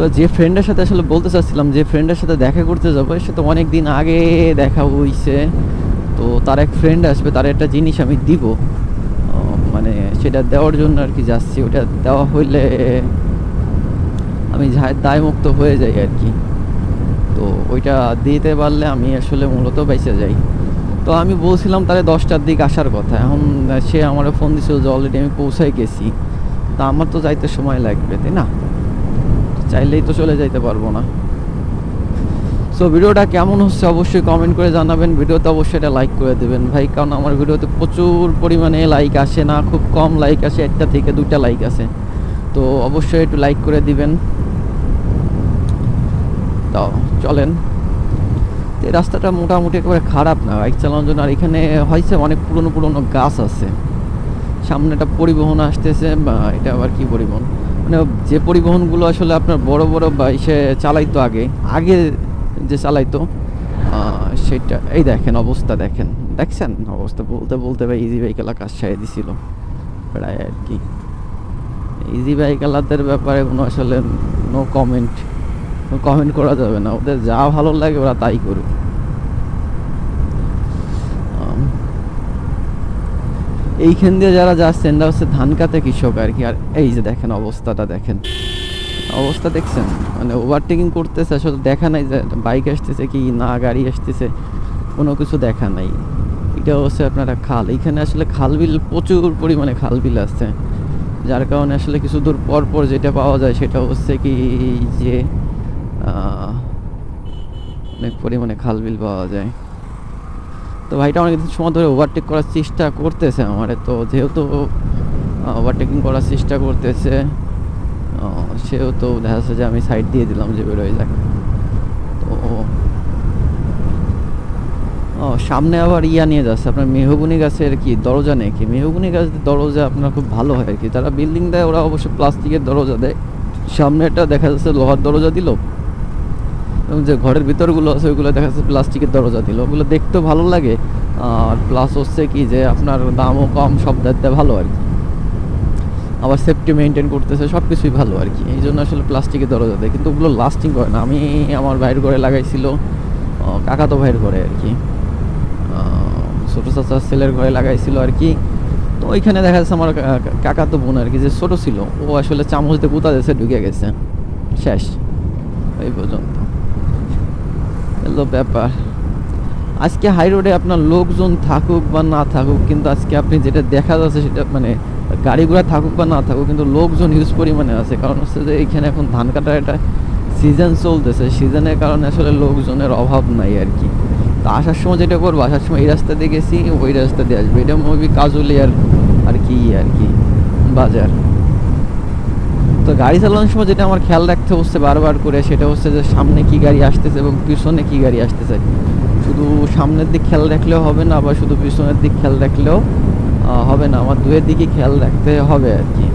তো যে ফ্রেন্ডের সাথে আসলে বলতে চাচ্ছিলাম, যে ফ্রেন্ডের সাথে দেখা করতে যাব, সে তো অনেক দিন আগে দেখা হইছে। তো তার এক ফ্রেন্ড আসবে, তার একটা জিনিস আমি দিব। মানে সেটা দেওয়ার জন্য আর কি যাচ্ছি। ওটা দেওয়া হইলে আমি দায়মুক্ত হয়ে যাই আর কি। তো ওইটা দিতে পারলে আমি আসলে মূলত বেঁচে যাই। তো আমি বলছিলাম তাহলে দশটার দিক আসার কথা। এখন সে আমার ফোন দিছিল যে অলরেডি আমি পৌঁছাই গেছি। তা আমার তো যাইতে সময় লাগবে, তাই না? চাইলেই তো চলে যাইতে পারব না। সো ভিডিওটা কেমন হচ্ছে অবশ্যই কমেন্ট করে জানাবেন। ভিডিওতে অবশ্যই এটা লাইক করে দেবেন ভাই, কারণ আমার ভিডিওতে প্রচুর পরিমাণে লাইক আসে না, খুব কম লাইক আসে, একটা থেকে দুইটা লাইক আসে। তো অবশ্যই একটু লাইক করে দিবেন। তো চলেন। তো এই রাস্তাটা মোটামুটি একেবারে খারাপ না বাইক চালানোর জন্য। আর এখানে হয়েছে অনেক পুরনো পুরনো গাছ আছে। সামনে একটা পরিবহন আসতেছে, বা এটা আবার কি পরিবহন? মানে যে পরিবহনগুলো আসলে আপনার বড় বড় বা সে চালাইতো আগে আগে যে চালাইতো সেটা, এই দেখেন অবস্থা দেখেন। দেখছেন? অবস্থা বলতে বলতে ভাই ইজি বাইক এলাকা সারিয়ে দিছিল। প্রায় আর কি। ইজি বাইক এলাকাদের ব্যাপারে কোনো আসলে নো কমেন্ট কমেন্ট করা যাবে না। ওদের যা ভালো লাগে ওরা তাই করুক আম, এইখান দিয়ে যারা যাচ্ছেন এরা হচ্ছে ধান কাতে কৃষক আর কি। আর এই যে দেখেন অবস্থাটা, দেখেন। অবস্থা দেখছেন? মানে ওভারটেকিং করতেছে, আসলে দেখা নাই যে বাইক আসতেছে কি না, গাড়ি আসতেছে, কোনো কিছু দেখা নাই। এটা হচ্ছে আপনারা খাল। এইখানে আসলে খাল বিল, প্রচুর পরিমাণে খাল বিল আছে। যার কারণে আসলে কিছু দূর পর পর যেটা পাওয়া যায়, সেটা হচ্ছে কি যে অনেক পরিমাণে খাল বিল পাওয়া যায়। তো ভাইটা অনেক সময় ধরে ওভারটেক করার চেষ্টা করতেছে আমার, তো যেহেতু ওভারটেকিং করার চেষ্টা করতেছে সেহেতু দেখা যাচ্ছে যে আমি সাইড দিয়ে দিলাম যে বেরোয় যাক। তো সামনে আবার ইয়া নিয়ে যাচ্ছে, আপনার মেহগুনি গাছের কি দরজা নেই কি মেহগুনি গাছের দরজা আপনার খুব ভালো হয় আর কি। তারা বিল্ডিং দেয় ওরা অবশ্য প্লাস্টিকের দরজা দেয়। সামনে একটা দেখা যাচ্ছে লোহার দরজা দিল। এবং যে ঘরের ভিতরগুলো আছে, ওইগুলো দেখা যাচ্ছে প্লাস্টিকের দরজা দিল। ওগুলো দেখতেও ভালো লাগে। আর প্লাস হচ্ছে কি যে আপনার দামও কম, সব দেখতে ভালো আর কি। আবার সেফটি মেনটেন করতেছে সব কিছুই ভালো আর কি। এই জন্য আসলে প্লাস্টিকের দরজা দেয়। কিন্তু ওগুলো লাস্টিং করে না। আমি আমার ভাইয়ের ঘরে লাগাইছিল। কাকাতো ভাইয়ের ঘরে আর কি। ছোটো চাচার ছেলের ঘরে লাগাইছিল আর কি। তো ওইখানে দেখা যাচ্ছে আমার কাকাতো বোন আর কি যে ছোটো ছিল। ও আসলে চামচ দিয়ে কুতা দিয়েছে, ঢুকে গেছে। শেষ। এই পর্যন্ত। এলো ব্যাপার। আজকে হাই রোডে আপনার লোকজন থাকুক বা না থাকুক, কিন্তু আজকে আপনি যেটা দেখা যাচ্ছে সেটা মানে গাড়িগুলো থাকুক বা না থাকুক, কিন্তু লোকজন হিউজ পরিমাণে আছে। কারণ হচ্ছে যে এখানে এখন ধান কাটার একটা সিজন চলতেছে। সিজনের কারণে আসলে লোকজনের অভাব নাই আর কি। তো আসার সময় যেটা করব, আসার সময় এই রাস্তা দিয়ে গেছি, ওই রাস্তা দিয়ে আসবে। এটা মুভি কাজুলিয়ার আর কি আর কি, বাজার। তো গাড়ি চালানোর সময় যেটা আমার খেয়াল রাখতে হচ্ছে বারবার করে, সেটা হচ্ছে যে সামনে কি গাড়ি আসতেছে এবং পিছনে কি গাড়ি আসতেছে। শুধু সামনের দিক খেয়াল রাখলেও হবে না, আবার শুধু পিছনের দিক খেয়াল রাখলেও হবে না। আমার দুয়ের দিকে খেয়াল রাখতে হবে আর কি।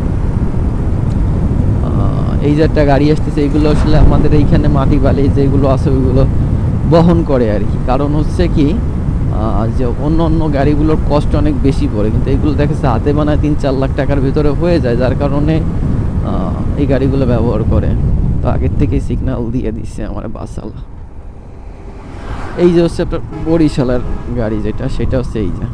এই যে একটা গাড়ি আসতেছে এইগুলো আসলে আমাদের এইখানে মাটি বালি যেগুলো আছে, ওইগুলো বহন করে আর কি। কারণ হচ্ছে কি যে অন্য অন্য গাড়িগুলোর কষ্ট অনেক বেশি পড়ে। কিন্তু এগুলো দেখা হাতে বানায় তিন চার লাখ টাকার ভিতরে হয়ে যায়, যার কারণে এই গাড়িগুলো ব্যবহার করে। তো আগের থেকেই সিগনাল দিয়ে দিচ্ছে আমার বাসালা এই যে হচ্ছে আপনার বরিশালের গাড়ি যেটা, সেটা হচ্ছে এই যে।